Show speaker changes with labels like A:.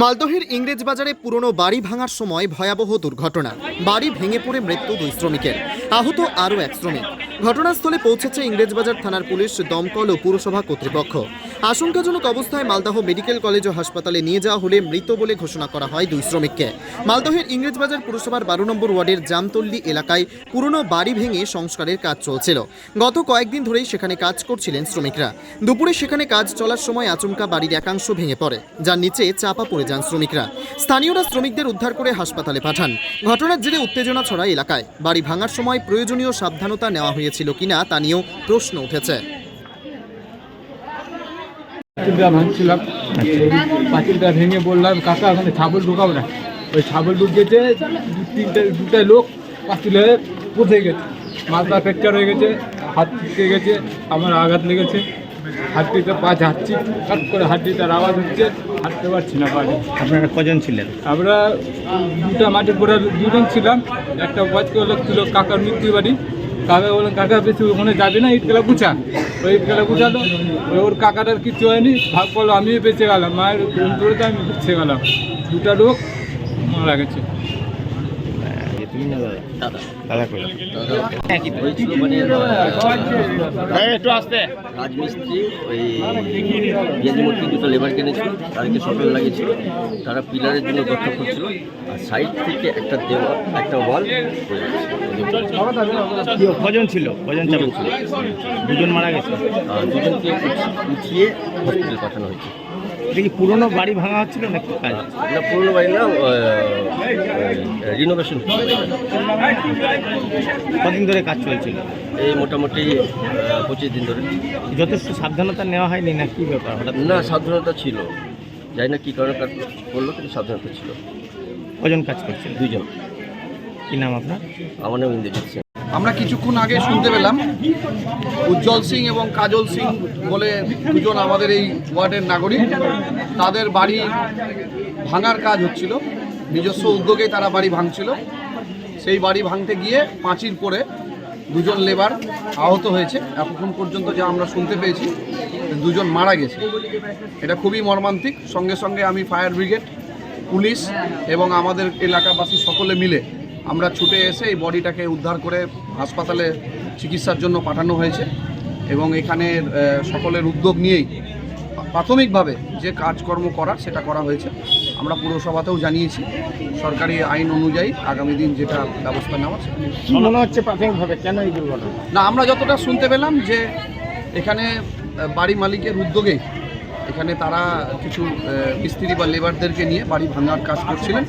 A: মালদহের ইংরেজ বাজারে পুরনো বাড়ি ভাঙার সময় ভয়াবহ দুর্ঘটনা। বাড়ি ভেঙে পড়ে মৃত্যু দুই শ্রমিকের। আহত আরও এক শ্রমিক। ঘটনাস্থলে পৌঁছেছে ইংরেজবাজার থানার পুলিশ, দমকল ও পুরসভা কর্তৃপক্ষ। আশঙ্কাজনক অবস্থায় মালদহ মেডিকেল কলেজ ও হাসপাতালে নিয়ে যাওয়া হলে মৃত বলে ঘোষণা করা হয় দুই শ্রমিককে। মালদহের ইংরেজবাজার পুরসভার বারো নম্বর ওয়ার্ডের জামতল্লি এলাকায় পুরনো বাড়ি ভেঙে সংস্কারের কাজ চলছিল। গত কয়েকদিন ধরেই সেখানে কাজ করছিলেন শ্রমিকরা। দুপুরে সেখানে কাজ চলার সময় আচমকা বাড়ির একাংশ ভেঙে পড়ে। যার নিচে চাপা পড়ে যান শ্রমিকরা। স্থানীয়রা শ্রমিকদের উদ্ধার করে হাসপাতালে পাঠান। ঘটনার জেরে উত্তেজনা ছড়ায় এলাকায়। বাড়ি ভাঙার সময় প্রয়োজনীয় সাবধানতা নেওয়া হয়েছিল কিনা তা নিয়েও প্রশ্ন উঠেছে।
B: পাঁচিলটা ভাঙছিলাম। পাঁচিলটা ভেঙে বললাম কাকা ওখানে ছাগল ঢুকাবো না। ওই ছাগল ঢুকিয়েছে দু তিনটে দুটা লোক পাঁচিলে পচে গেছে। মাথা ফ্র্যাকচার হয়ে গেছে হাত ছিটকে গেছে আমার আঘাত লেগেছে। হাড্ডিতে পা ঝাড়ছি কাট করে হাড্ডিটার আওয়াজ হচ্ছে হাঁটতে পারছি না পারে
C: আপনারা কজন ছিলেন?
B: আমরা দুটা মাঠে পড়ে দুজন ছিলাম। একটা বয়স্ক লোক ছিল কাকার মৃত্যু বাড়ি কাকা বললেন, কাকা, বেশি ওখানে যাবি না? ইটকেলা গুছা। ওই ইটকেলা গুছালো। ওই ওর কাকাটার কিছু হয়নি। ভাগ করল, আমিও বেঁচে গেলাম। মায়ের করে তো আমি বেঁচে গেলাম। দুটা লোক মারা গেছে।
D: রাজমিস্ত্রি ওই দুটো লেবার তাদেরকে সকাল লাগিয়েছিল তারা পিলারের জন্য গর্ত করছিল আর সাইড থেকে একটা দেওয়া একটা ওয়াল
C: কজন ছিল কজন চালক ছিল দুজন মারা গেছে
D: দুজনকে উঠি- উঠিয়ে হসপিটাল পাঠানো হয়েছে
C: পুরনো বাড়ি ভাঙা হচ্ছিল নাকি
D: এটা পুরনো বাড়ি না রিনোভেশন
C: কদিন ধরে কাজ চলছিল?
D: এই মোটামুটি পঁচিশ দিন ধরে।
C: যথেষ্ট সাবধানতা নেওয়া হয়নি না কি ব্যাপার? হঠাৎ
D: না সাবধানতা ছিল। জানি না কী কারণে কাজ করল কিন্তু সাবধানতা ছিল।
C: কজন কাজ করছিল?
D: দুইজন।
C: কি নাম আপনার?
D: আমার নাম ইন্দ্রজিৎ সিং।
E: আমরা কিছুক্ষণ আগে শুনতে পেলাম উজ্জ্বল সিং এবং কাজল সিং বলে দুজন আমাদের এই ওয়ার্ডের নাগরিক। তাদের বাড়ি ভাঙার কাজ হচ্ছিল। নিজস্ব উদ্যোগে তারা বাড়ি ভাঙছিল। সেই বাড়ি ভাঙতে গিয়ে পাঁচিল পড়ে দুজন লেবার আহত হয়েছে। এতক্ষণ পর্যন্ত যা আমরা শুনতে পেয়েছি, দুজন মারা গেছে। এটা খুবই মর্মান্তিক। সঙ্গে সঙ্গে আমি ফায়ার ব্রিগেড, পুলিশ এবং আমাদের এলাকাবাসী সকলে মিলে আমরা ছুটে এসে এই বডিটাকে উদ্ধার করে হাসপাতালে চিকিৎসার জন্য পাঠানো হয়েছে এবং এখানে সকলের উদ্যোগ নিয়েই প্রাথমিকভাবে যে কাজকর্ম করা সেটা করা হয়েছে। আমরা পুরসভাতেও জানিয়েছি সরকারি আইন অনুযায়ী আগামী দিন যেটা ব্যবস্থা নেওয়া
C: মনে হচ্ছে প্রাথমিকভাবে কেন এই দুর্ঘটনা?
E: না আমরা যতটা শুনতে পেলাম যে এখানে বাড়ি মালিকের উদ্যোগেই এখানে তারা কিছু মিস্ত্রি বা লেবারদেরকে নিয়ে বাড়ি ভাঙার কাজ করছিলেন।